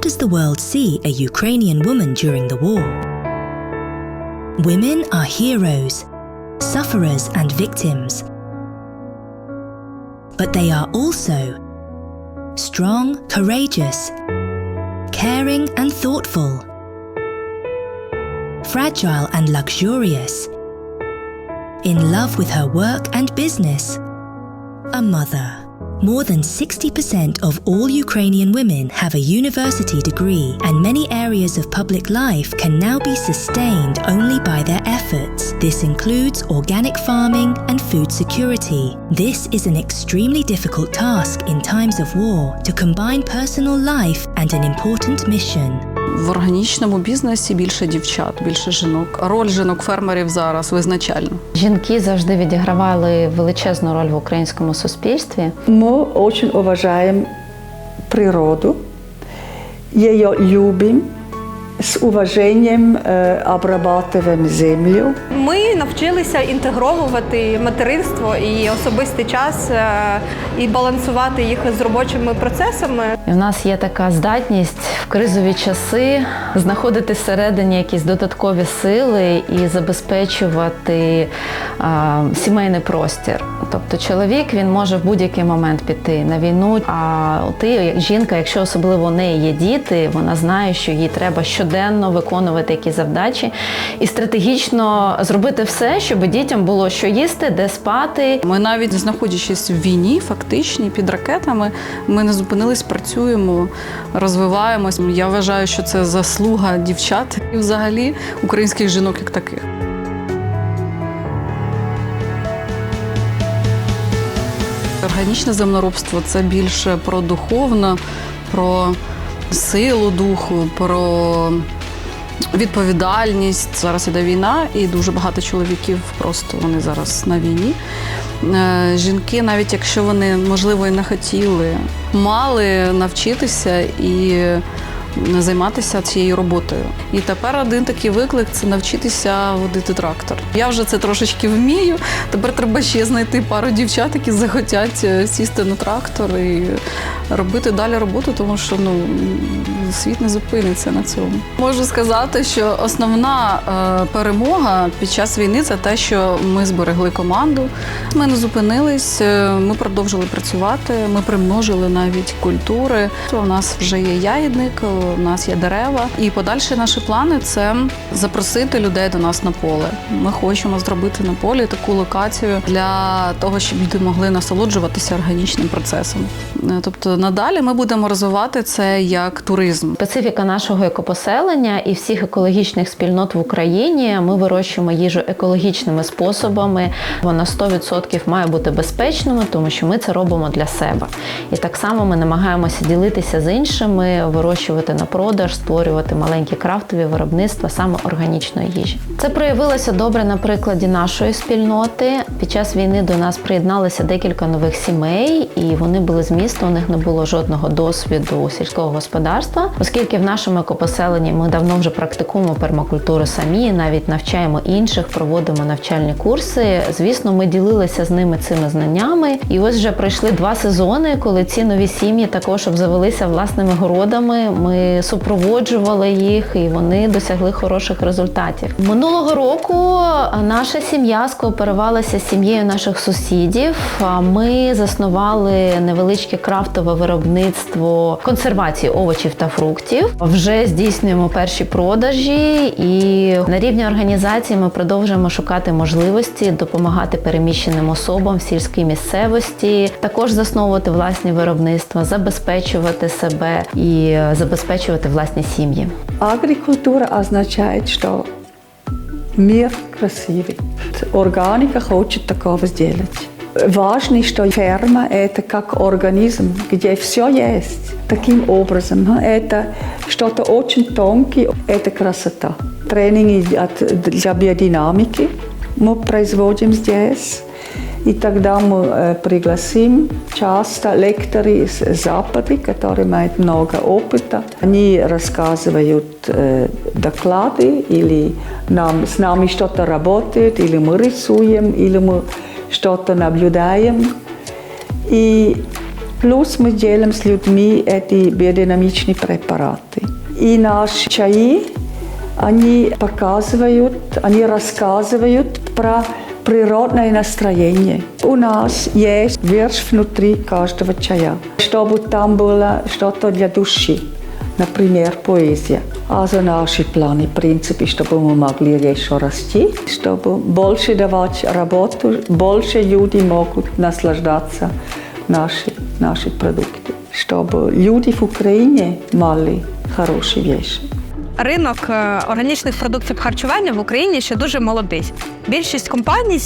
does the world see a Ukrainian woman during the war? Women are heroes, sufferers, and victims. But they are also strong, courageous, caring, and thoughtful, fragile and luxurious, in love with her work and business, a mother. More than 60% of all Ukrainian women have a university degree, and many areas of public life can now be sustained only by their efforts. This includes organic farming and food security. This is an extremely difficult task in times of war to combine personal life and an important mission. В органічному бізнесі більше дівчат, більше жінок. Роль жінок-фермерів зараз визначальна. Жінки завжди відігравали величезну роль в українському суспільстві. Ми дуже уважаємо природу, її любим, с уважением э, обрабатываем землю. Ми навчилися інтегровувати материнство і особистий час е, і балансувати їх з робочими процесами. І в нас є така здатність в кризові часи знаходити всередині якісь додаткові сили і забезпечувати а, сімейний простір. Тобто чоловік він може в будь-який момент піти на війну. А ти, жінка, якщо особливо у неї є діти, вона знає, що їй треба щоденно виконувати якісь завдачі і стратегічно зробити все, щоб дітям було що їсти, де спати. Ми навіть знаходячись в війні, фактичній під ракетами, ми не зупинились, працюємо, розвиваємось. Я вважаю, що це заслуга дівчат і взагалі українських жінок як таких. Органічне землеробство це більше про духовне, про силу духу, про відповідальність. Зараз іде війна, і дуже багато чоловіків просто вони зараз на війні. Е, Жінки, навіть якщо вони, можливо, і не хотіли, мали навчитися і займатися цією роботою. І тепер один такий виклик це навчитися водити трактор. Я вже це трошечки вмію. Тепер треба ще знайти пару дівчат, які захотять е, сісти на трактор і робити далі роботу, тому що ну світ не зупиниться на цьому. Можу сказати, що основна е, перемога під час війни це те, що ми зберегли команду. Ми не зупинились, е, ми продовжили працювати. Ми примножили навіть культури. У нас вже є ягідник, у нас є дерева. І подальші наші плани це запросити людей до нас на поле. Ми хочемо зробити на полі таку локацію для того, щоб люди могли насолоджуватися органічним процесом. Е, Тобто надалі ми будемо розвивати це як туризм. Специфіка нашого екопоселення і всіх екологічних спільнот в Україні. Ми вирощуємо їжу екологічними способами. Вона 100% має бути безпечною, тому що ми це робимо для себе. І так само ми намагаємося ділитися з іншими, вирощувати на продаж, створювати маленькі крафтові виробництва саме органічної їжі. Це проявилося добре на прикладі нашої спільноти. Під час війни до нас приєдналися декілька нових сімей, і вони були з міста. У них не було жодного досвіду сільського господарства, оскільки в нашому екопоселенні ми давно вже практикуємо пермакультуру самі, навіть навчаємо інших, проводимо навчальні курси. Звісно, ми ділилися з ними цими знаннями. І ось вже пройшли два сезони, коли ці нові сім'ї також обзавелися власними городами. Ми супроводжували їх, і вони досягли хороших результатів. Минулого року наша сім'я скооперувалася з сім'єю наших сусідів. Ми заснували невеличке крафтове виробництво консервації овочів та фруктів. Вже здійснюємо перші продажі, і на рівні організації ми продовжуємо шукати можливості допомагати переміщеним особам в сільській місцевості, також засновувати власні виробництва, забезпечувати себе і забезпечувати власні сім'ї. Агрикультура означает, что мир красивый. Органика хочет такого сделать. Важно, что ферма – это как организм, где все есть. Таким образом, ха, это что-то очень тонкое, это красота. Тренинги от- для биодинамики мы производим здесь. И тогда мы э, пригласим часто лекторы из Запада, которые имеют много опыта. Они рассказывают э, доклады или нам, с нами что-то работает, или мы рисуем, или мы что-то наблюдаем. И плюс мы делаем с людьми эти биодинамичные препараты. И наши чаи, они показывают, они рассказывают про природное настроение. У нас есть верш внутри каждого чая, чтобы там было что-то для души. Например, поэзия. Also наши планы, в принципе, чтобы мы могли еще расти, чтобы больше давать работу, больше люди могут наслаждаться наши, наши продукты. Чтобы люди в Украине мали хорошие вещи. Ринок е, органічних продуктів харчування в Україні ще дуже молодий. Більшість компаній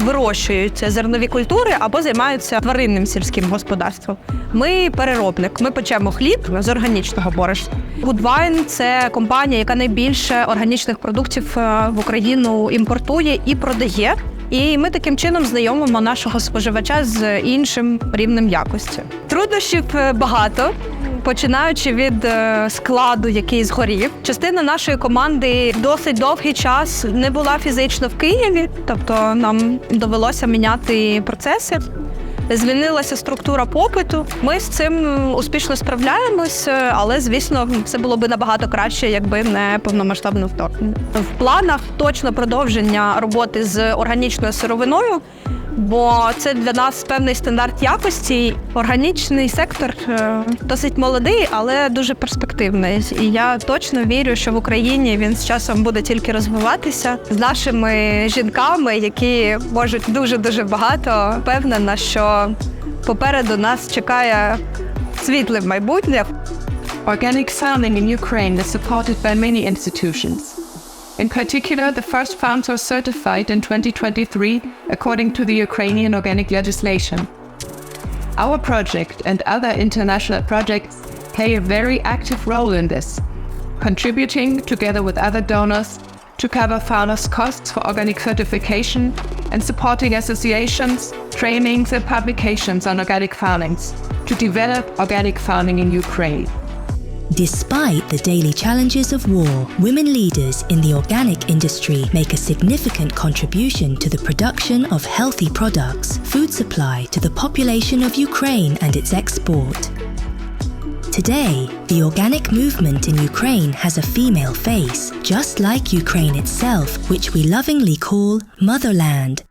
вирощують зернові культури або займаються тваринним сільським господарством. Ми переробник, ми печемо хліб з органічного борошна. Гудвайн – це компанія, яка найбільше органічних продуктів е, в Україну імпортує і продає. І ми таким чином знайомимо нашого споживача з іншим рівнем якості. Труднощів е, багато. Починаючи від е, складу, який згорів, частина нашої команди досить довгий час не була фізично в Києві, тобто нам довелося міняти процеси. Змінилася структура попиту. Ми з цим успішно справляємось, е, але звісно, все було би набагато краще, якби не повномасштабне вторгнення. В планах точно продовження роботи з органічною сировиною. Бо це для нас певний стандарт якості. Органічний сектор е, досить молодий, але дуже перспективний. І я точно вірю, що в Україні він з часом буде тільки розвиватися з нашими жінками, які можуть дуже дуже багато. Впевнена, що попереду нас чекає світле майбутнє. Organic farming in Ukraine is supported by many institutions. In particular, the first farms were certified in 2023 according to the Ukrainian organic legislation. Our project and other international projects play a very active role in this, contributing together with other donors to cover farmers' costs for organic certification and supporting associations, trainings, and publications on organic farmings to develop organic farming in Ukraine. Despite the daily challenges of war, women leaders in the organic industry make a significant contribution to the production of healthy products, food supply to the population of Ukraine and its export. Today, the organic movement in Ukraine has a female face, just like Ukraine itself, which we lovingly call motherland.